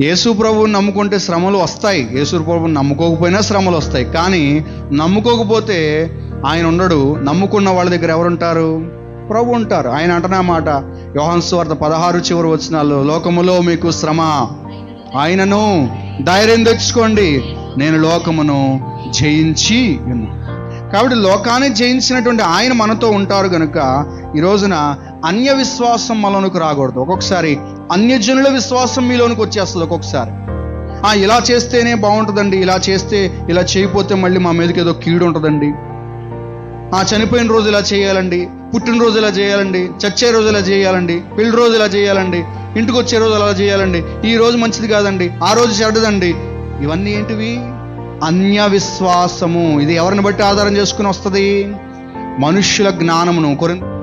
యేసు ప్రభువుని నమ్ముకుంటే శ్రమలు వస్తాయి. యేసు ప్రభువుని నమ్ముకోకపోయినా శ్రమలు వస్తాయి. కానీ నమ్ముకోకపోతే ఆయన ఉండడు. నమ్ముకున్న వాళ్ళ దగ్గర ఎవరుంటారు? ప్రభు ఉంటారు. ఆయన అంటనే మాట యోహాన్ పదహారు చివరి వచ్చినాల్లో లోకములో మీకు శ్రమ. ఆయనను ధైర్యం తెచ్చుకోండి. నేను లోకమును జయించి కాబట్టి లోకాన్ని జయించినటువంటి ఆయన మనతో ఉంటారు కనుక ఈ రోజున అన్య విశ్వాసం మనలోనికి రాకూడదు. ఒక్కొక్కసారి అన్యజనుల విశ్వాసం మీలోనికి వచ్చేస్తుంది ఒక్కొక్కసారి. ఆ ఇలా చేస్తేనే బాగుంటుందండి. ఇలా చేస్తే ఇలా చేయకపోతే మళ్ళీ మా మీదకి ఏదో కీడు ఉంటుందండి. ఆ చనిపోయిన రోజు ఇలా చేయాలండి. పుట్టినరోజు ఇలా చేయాలండి. చచ్చే రోజు ఇలా చేయాలండి. పెళ్ళి రోజు ఇలా చేయాలండి. ఇంటికి వచ్చే రోజు అలా చేయాలండి. ఈ రోజు మంచిది కాదండి. ఆ రోజు చెడ్డదండి. ఇవన్నీ ఏంటివి? అన్య విశ్వాసము ఇది ఎవరిని బట్టి ఆధారం చేసుకుని వస్తుంది? మనుష్యుల జ్ఞానమును. కొరింత